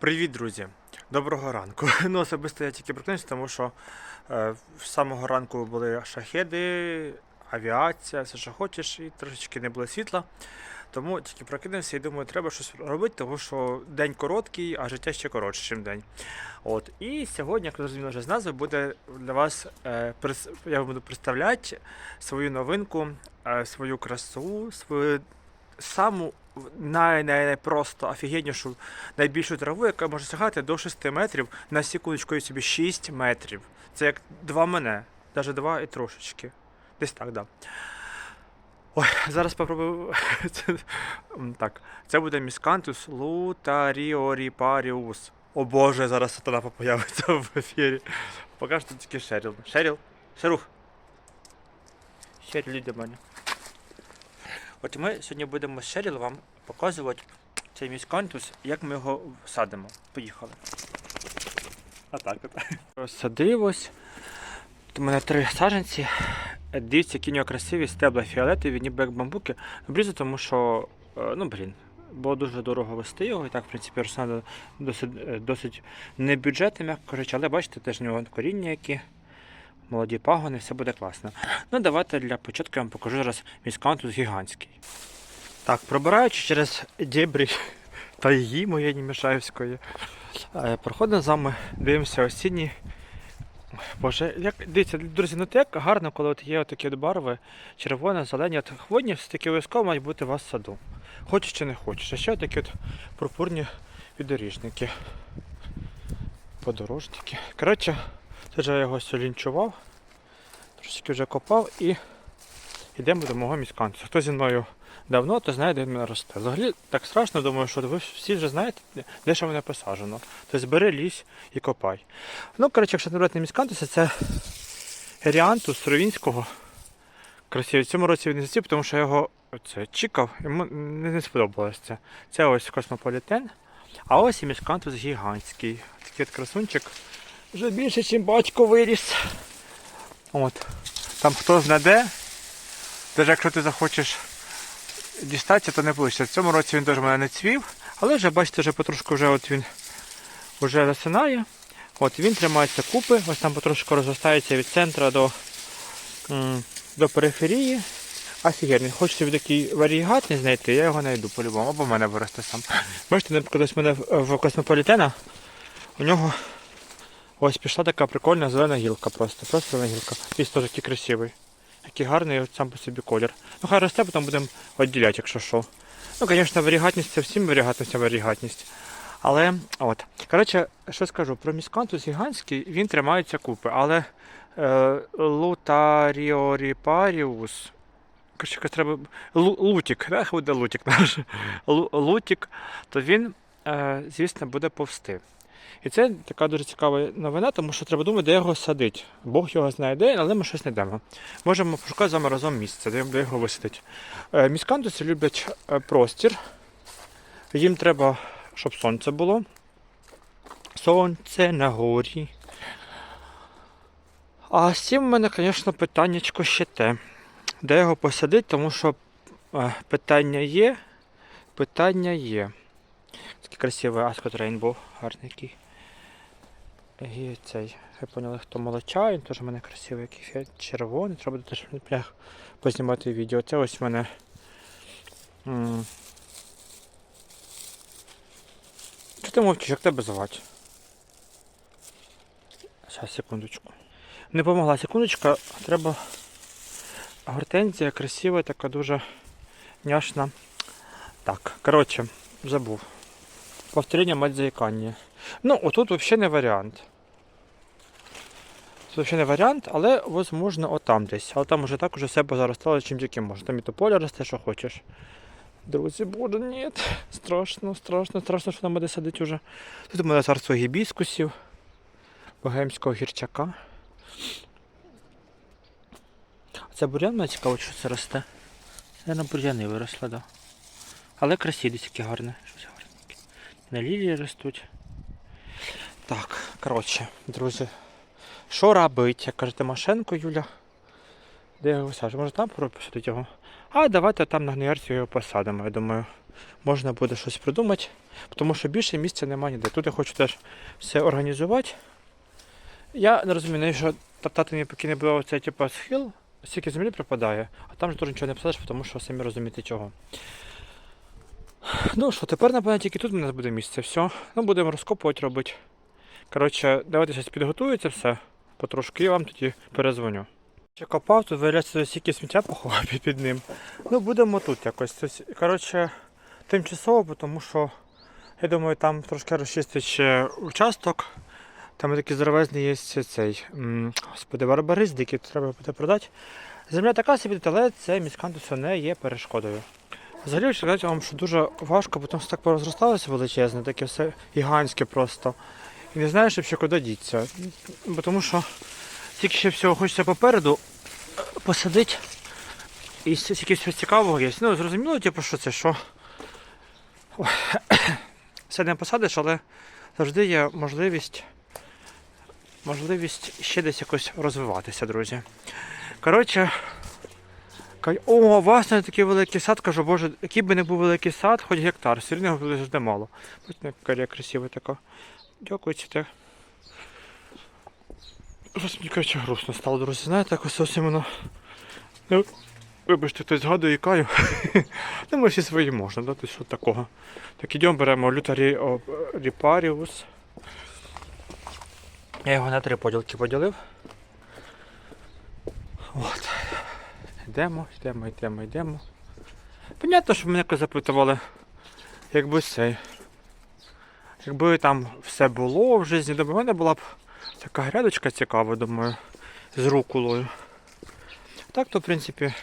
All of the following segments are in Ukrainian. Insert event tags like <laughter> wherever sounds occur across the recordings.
Привіт, друзі! Доброго ранку. <laughs> Ну, особисто я тільки прокинувся, тому що е, самого ранку були шахеди, авіація, все, що хочеш, і трошечки не було світла. Тому тільки прокинувся і думаю, треба щось робити, тому що день короткий, а життя ще коротше, ніж день. От. І сьогодні, як зрозуміло вже з назви, буде для вас е, прис- я буду представляти свою новинку, е, свою красу, свою саму най, най, най просто офігеннішу найбільшу траву, яка може сягати до 6 метрів на секундочку і собі 6 метрів. Це як два мене, навіть два і трошечки. Десь так, да. Ой, зараз попробую. <laughs> Так, це буде міскантус лутаріоріпаріус. О боже, зараз сатана появиться в ефірі. Поки що тільки Шеріл. Шеріл? Шерух. Шеріл, іди до мене. От ми сьогодні будемо з Шеріл вам показувати цей міскантус, як ми його садимо. Поїхали. А так от. Садив ось. У мене три саджанці. Е, Дивіться, які у нього красиві стебла фіолетові, ніби як бамбуки. Обрізав, тому що, е, ну блін, було дуже дорого вести його. І так, в принципі, Руслан досить, е, досить не бюджетний, м'яко кажучи, але бачите, теж у нього коріння які. Молоді пагони, все буде класно. Ну, давайте для початку я вам покажу зараз міскантус гігантський. Так, пробираючи через дебрі <laughs> тайги моєї Німішаївської, е, проходимо з вами, дивимося осінні. Боже, як дивіться, друзі, ну так гарно, коли от є такі барви, червоне, зелені, от хвойні все таки обов'язково мають бути у вас в саду. Хочеш чи не хочеш. А ще такі от пурпурні підоріжники. Подорожники. Коротше, це ж я його солінчував, трошки вже копав і йдемо до мого міскантуса. Хто зі мною давно, то знає, де він мене росте. Взагалі так страшно, думаю, що ви всі вже знаєте, де що мене посаджено. Тобто бери лізь і копай. Ну, коротше, якщо не брати міскантуса, це Еріантус Ровінського. Красивий. В цьому році він засів, тому що я його це, чікав, йому не, сподобалося це. Це ось космополітен. А ось і міскантус гігантський. Такий от красунчик. Вже більше, ніж батько виріс. От. Там хто знаде, навіть якщо ти захочеш дістатися, то не вийде. В цьому році він теж мене не цвів, але вже бачите, вже потрошку вже от він вже засинає. От він тримається купи, ось там потрошку розростається від центра до, до периферії. Офігенний. Хочу собі такий варігатний знайти, я його знайду по-любому, або в мене виросте сам. Бачите, наприклад, ось мене в космополітена, у нього ось пішла така прикольна зелена гілка просто. Просто зелена гілка. І теж такий красивий. Який гарний сам по собі колір. Ну хай росте, потім будемо відділяти, якщо що. Ну, звісно, варігатність це всім варігатність, варігатність. Але от. Коротше, що скажу, про міскантус гігантський, він тримається купи, але е, лутаріоріпаріус. Коротше, треба. Лу, лутік, да? буде лутік наш. Лу, лутік, то він, е, звісно, буде повсти. І це така дуже цікава новина, тому що треба думати, де його садить. Бог його знає де, але ми щось знайдемо. Можемо пошукати з вами разом місце, де, його висадить. Е, міскантуси люблять е, простір. Їм треба, щоб сонце було. Сонце на горі. А з цим в мене, звісно, питаннячко ще те. Де його посадити, тому що е, питання є. Питання є. Такий красивий Ascot Rainbow, гарний який. І цей, ви поняли, хто молоча, він теж в мене красивий, який червоний, треба теж прях познімати відео. Це ось в мене. м, Що ти мовчиш, як тебе звати? Зараз, секундочку. Не помогла секундочка, треба гортензія красива, така дуже няшна. Так, коротше, забув. Повторення мать заїкання. Ну, отут взагалі не варіант. Тут взагалі не варіант, але возможно отам десь. Але там уже так уже все позаростало, чим тільки можна. Там і тополя росте, що хочеш. Друзі, боже, ні. Страшно, страшно, страшно, що там буде садити уже. Тут у мене царство гібіскусів, богемського гірчака. Це бурян мене цікаво, що це росте. Це на бур'яни виросло, так. Да. Але красиві, які гарне. Щось На лілії ростуть. Так, коротше, друзі. Що робить? Як каже Тимошенко Юля. Де його сажу? Може там посадити його? А давайте там на гнієрці його посадимо. Я думаю, можна буде щось придумати, тому що більше місця немає ніде. Тут я хочу теж все організувати. Я не розумію, навіщо топтати мені поки не було цей типу, схил, стільки землі припадає, а там ж теж нічого не посадиш, тому що самі розумієте чого. Ну що, тепер, напевно, тільки тут у нас буде місце. Все. Ну, будемо розкопувати робити. Коротше, давайте зараз підготується все потрошки, я вам тоді перезвоню. Ще копав, тут виявляється стільки сміття поховав під, ним. Ну, будемо тут якось. Коротше, тимчасово, тому що я думаю, там трошки розчистить ще участок. Там такий здоровезний є цей, господи, барбарис, який треба буде продати. Земля така собі, але це міськантусу не є перешкодою. Взагалі, хочу сказати вам, що дуже важко, бо там все так порозросталося величезне, таке все гігантське просто. І не знаєш, ще куди діться. Бо тому що тільки ще всього хочеться попереду посадити. І стільки всього цікавого є. Ну, зрозуміло, типу, що це, що <coughs> все не посадиш, але завжди є можливість, можливість ще десь якось розвиватися, друзі. Коротше, Кай- О, у вас не такий великий сад, кажу, боже, який би не був великий сад, хоч гектар, все буде завжди мало. Ось яка красива така. Дякую, це. Щось мені коротше грустно стало, друзі. Знаєте, якось зовсім воно. Ну, вибачте, хтось згадує і каю. <laughs> ну, ми всі свої можна, да? Тобто, що такого. Так ідемо, беремо лютарі ріпаріус. Я його на три поділки поділив. От. Йдемо, йдемо, йдемо, йдемо. Понятно, що мене запитували, якби цей. Якби там все було в житті, в мене була б така грядочка цікава, думаю, з рукулою. Так то, в принципі,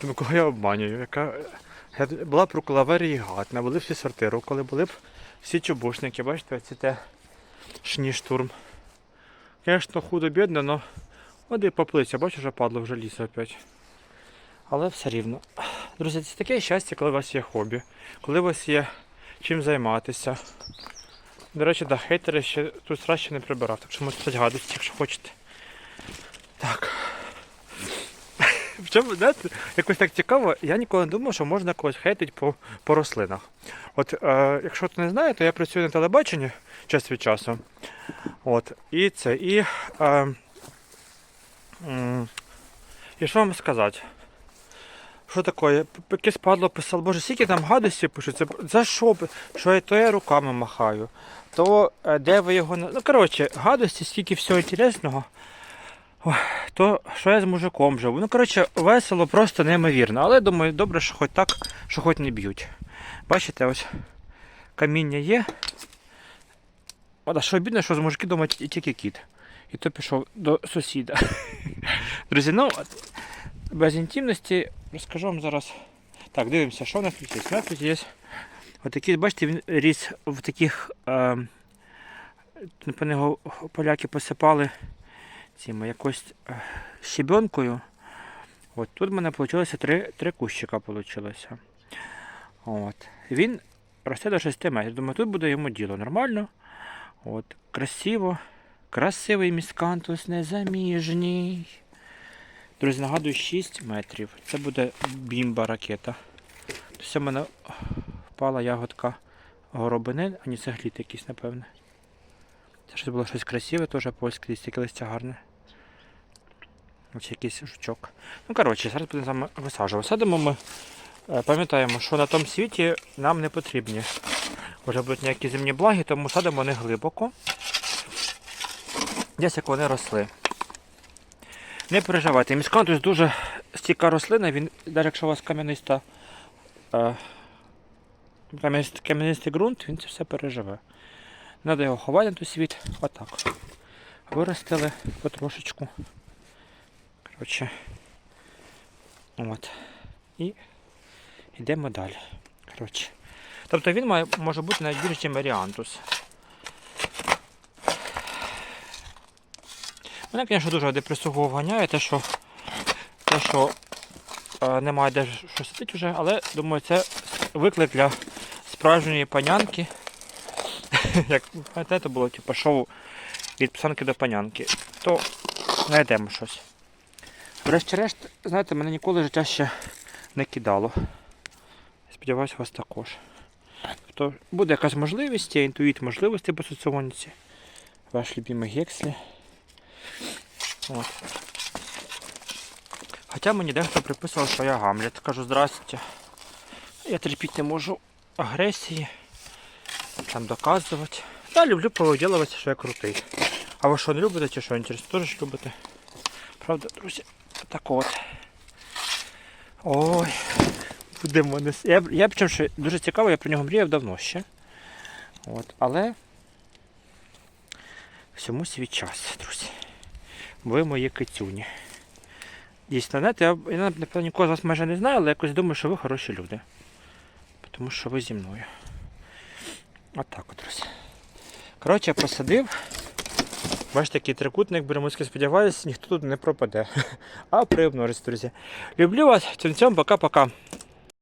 думаю, кого я обманюю, яка була б рукола варігатна, були б всі сорти руколи, були б всі чубушники, бачите, оці те шніштурм. Звісно, худо-бідно, але От і поплиця, бачиш, вже падло вже ліс опять. Але все рівно. Друзі, це таке щастя, коли у вас є хобі, коли у вас є чим займатися. До речі, да, хейтери ще тут сразу ще не прибирав, так що можете гадості, якщо хочете. Так. Причому, знаєте, якось так цікаво, я ніколи не думав, що можна когось хейтити по, по рослинах. От, е, якщо хто не знає, то я працюю на телебаченні час від часу. От, і це, і. Е, І що вам сказати? Що таке? Якесь падло писало, боже, скільки там гадості пишуть, за що? Що я то я руками махаю, то е, де ви його Ну, коротше, гадості, скільки всього інтересного. То що я з мужиком живу. Ну, коротше, весело, просто неймовірно. Але думаю, добре, що хоч так, що хоч не б'ють. Бачите, ось каміння є. А що обідно, що з мужики ті- тільки кіт. І то пішов до сусіда. <laughs> Друзі, ну без інтимності розкажу вам зараз. Так, дивимося, що у нас тут є. У нас тут є отакий, бачите, він ріс в таких, е, напевно, його поляки посипали цим якось е, щебенкою. От тут в мене вийшло три, три кущика. Вийшло. От. Він росте до 6 метрів. Думаю, тут буде йому діло нормально. От, красиво. Красивий міскантус незаміжній. Друзі, нагадую, 6 метрів. Це буде бімба ракета. Тобто в мене впала ягодка горобини, а не цегліт якийсь, напевне. Це щось було щось красиве, теж польське листя, листя гарне. Ось якийсь жучок. Ну, коротше, зараз будемо вами висаджувати. Садимо ми, е, пам'ятаємо, що на тому світі нам не потрібні. Вже будуть ніякі земні благи, тому садимо не глибоко. Десь як вони росли. Не переживайте, міскантус дуже стійка рослина, він, навіть якщо у вас кам'яниста, е, кам'янистий, ґрунт, він це все переживе. Треба його ховати на той світ. Отак. Виростили потрошечку. Коротше. От. І йдемо далі. Коротше. Тобто він має, може бути навіть більше, ніж Маріантус. Мене, звісно, дуже депресуго вганяє те, що, те, що е, немає де щось сидить вже, але думаю, це виклик для справжньої панянки. <laughs> Як пам'ятаєте, було типу, шоу від писанки до панянки, то знайдемо щось. Врешті-решт, знаєте, мене ніколи життя ще не кидало. Сподіваюсь, вас також. Тобто буде якась можливість, є інтуїт можливості по соціоніці. Ваш любимий Гекслі. От. Хоча мені дехто приписував, що я Гамлет. Кажу, здрасте. Я терпіти не можу агресії, там доказувати. Та люблю повиділувати, що я крутий. А ви що не любите чи що інтересно? Теж любите? Правда, друзі? Так от. Ой. Буде в мене. Я, я причому, що дуже цікаво, я про нього мріяв давно ще. От, але всьому свій час, друзі. Ви мої кицюні. Дійсно, знаєте, я, я напевно нікого з вас майже не знаю, але якось думаю, що ви хороші люди. Тому що ви зі мною. Отак от, друзі. Коротше, я посадив. Бачите, такий трикутник беремоськи, сподіваюся, ніхто тут не пропаде. <laughs> А приємно, друзі. Люблю вас, цьом-цьом, пока-пока.